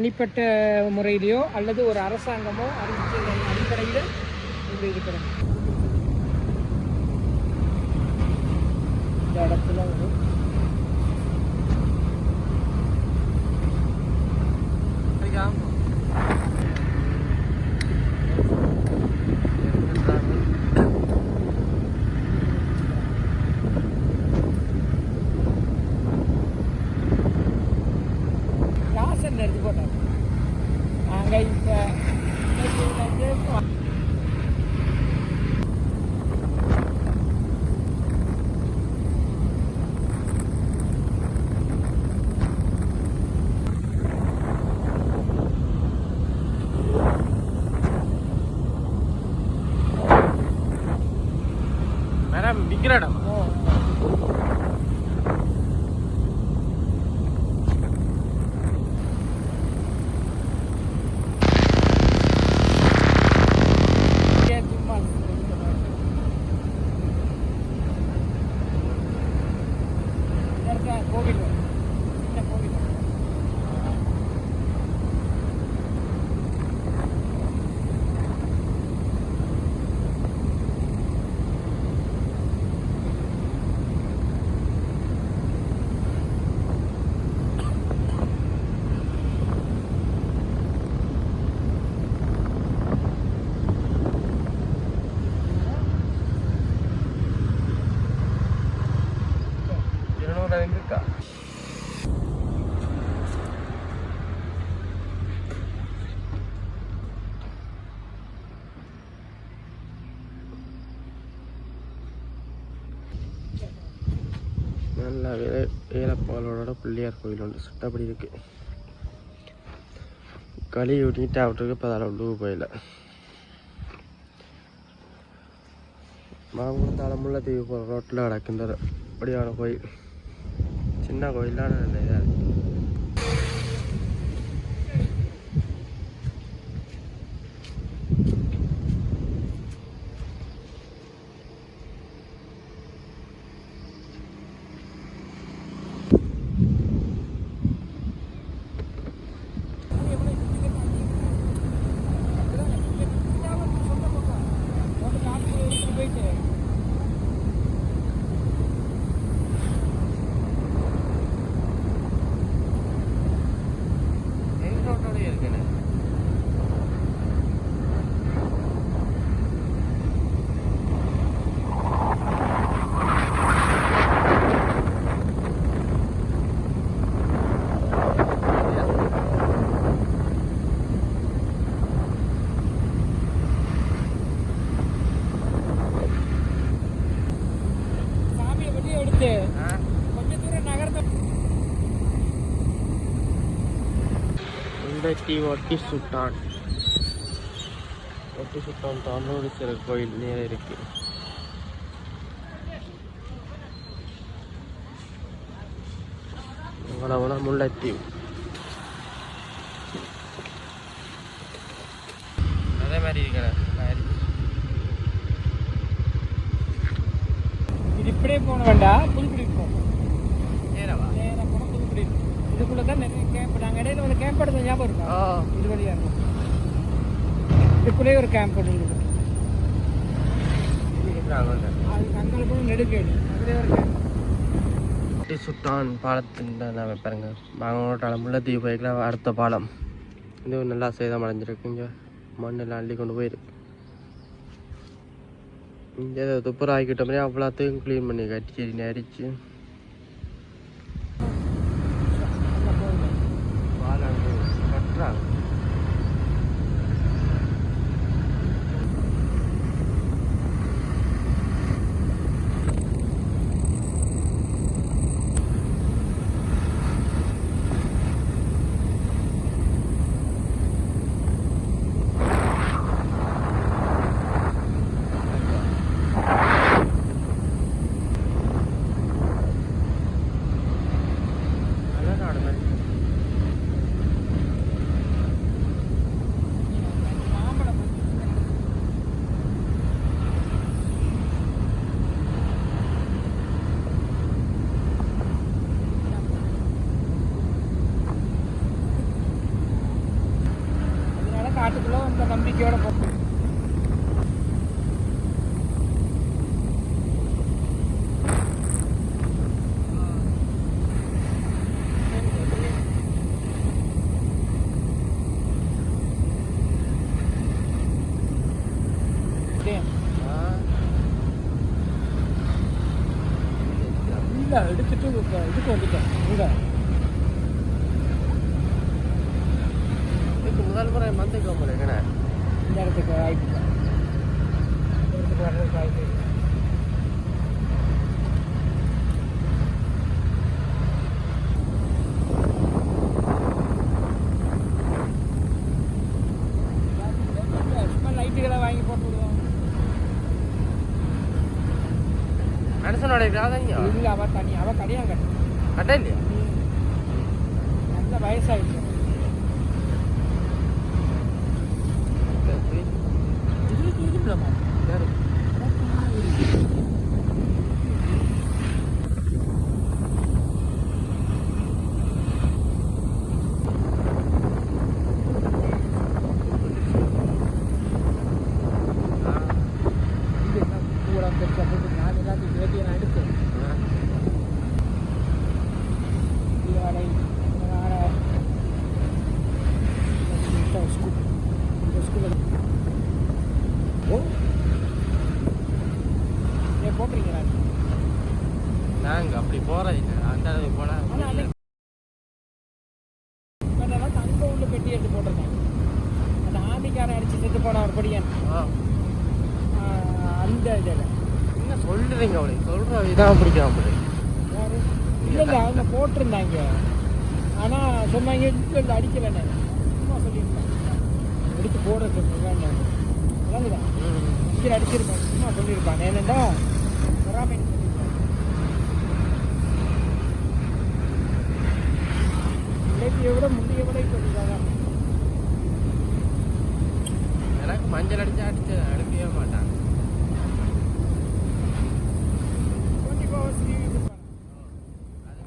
தனிப்பட்ட முறையிலையோ அல்லது ஒரு அரசாங்கமோ அறிவிச்சதன் அடிப்படையில் இது இருக்கிறது ഉഗ്രടം நல்ல வேலை வேலப்பாலோட பிள்ளையார் கோயில் உண்டு சுட்டப்படி இருக்கு. களி ஊட்டிட்டு அவட்டுக்கு இப்போ அதில் உண்டு கோயில் மாமூர் தலைமுள்ள தீவு போகிற ரோட்டில் கிடக்கின்ற அப்படியான கோயில் சின்ன கோயிலான நல்ல முண்டத்தி ஒட்டி சுட்டான். ஒட்டி சுட்டான் தாண்டோடு சில கோயில் நேர இருக்கு. அவ்வளவுதான் முல்லைத்தீவு. அதே மாதிரி இருக்கிறேன் இது இப்படியே போன வேண்டாம் புதுக்குடி போகும் ஏறவா நேராக போனால் புதுக்குடி இதுக்குள்ளே தான் நிறைய கேம்ப் நாங்கள் இடையில ஒரு கேம்ப் எடுத்த ஞாபகம் இருக்கா? ஓ இது வழியாக இருக்கும் இதுக்குள்ளேயே ஒரு கேம்ப் ஒரு ஒட்டி சுட்டான் பாலத்தின் நான் பாருங்க. மாங்கோட்டால முல்லைத்தீவு போய்க்கலாம் அடுத்த பாலம். இது நல்லா சேதம் அடைஞ்சிருக்குங்க மண்ணெல்லாம் அள்ளி கொண்டு போயிருக்கு. இங்கே துப்புரம் ஆக்கிட்டோம்னே அவ்வளோத்தையும் க்ளீன் பண்ணி கட்டி நரிச்சு Ya, itu kecil juga, ini kecil juga. மந்தைக்கு போகிறேன் என்ன இந்த இடத்துக்கு வாய்ப்பு இந்த இடத்துக்கு வர்றதுக்கு வாய்ப்பு மனுஷனோட காதங்க இல்லை அவள் தனி அவள் கடையாங்க கட்ட இல்லையா நல்ல வயசாகிடுச்சு simplement. அப்படி போறது இல்லை அந்த அளவுக்கு போனா ஆனால் அன்னைக்கு அதெல்லாம் தங்க உள்ள பெட்டி எடுத்து போட்டிருந்தேன் அந்த ஆமிக்காரன் அடிச்சு செத்து போன ஒரு படியன். அந்த இதில். என்ன சொல்றீங்க அவளை சொல்ற இதான் பிடிக்கும் அப்படி. இல்லை இல்லை அவங்க போட்டிருந்தாங்க. ஆனால் சொன்னாங்க இல்லை அடிக்கலைன்னு சும்மா சொல்லியிருந்தாங்க. எடுத்து போட சொல்லுங்க விளங்குதா? இங்கே அடிச்சிருப்பாங்க சும்மா சொல்லியிருப்பாங்க. ஏனெண்டா பொறாமை இலக்கிய விட முந்தைய விட இப்போ இதாதான். எனக்கு மஞ்சள் அடிச்சு அடிச்சு அனுப்பவே மாட்டான் 24 hours review கொடுப்பாங்க. அது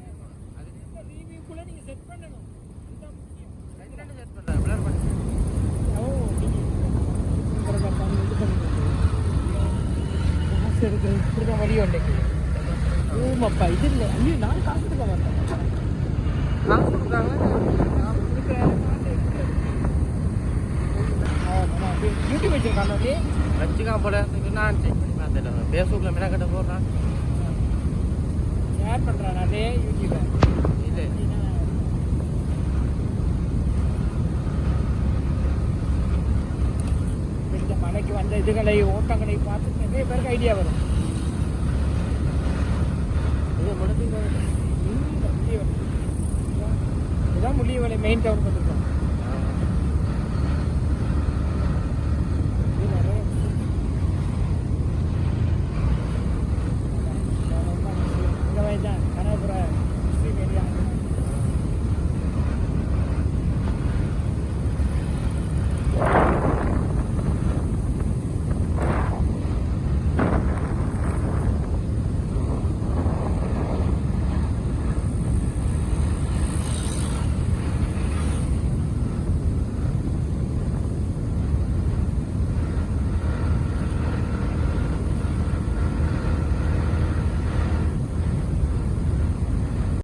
அது இந்த review குள்ள நீங்க set பண்ணணும். இதுதான் முக்கியம். ரெண்டு செட் பண்றேன் blur பண்ணி ஓ, இது எடுக்கிறது இப்படிதான் வழி உண்டைக்கு. ஓமப்பா, இது இல்லை. ஐயோ, நான் காசு கொடுக்க மாட்டேன். காசு கொடுக்குறாங்க நான் யூடியூப் வச்சிருக்காங்க அப்படியே. போல நான் செக் பண்ணி பார்த்துட்டேன் ஃபேஸ்புக்கில் போடுறான் ஷேர் பண்றேன் அதே யூடியூப்ல. இல்லை மலைக்கு வந்த இதுகளை ஓட்டங்களை பார்த்து நிறைய பேருக்கு ஐடியா வரும் இது தான் முள்ளியவளை. மெயின் டவுன் வந்துருக்கோம்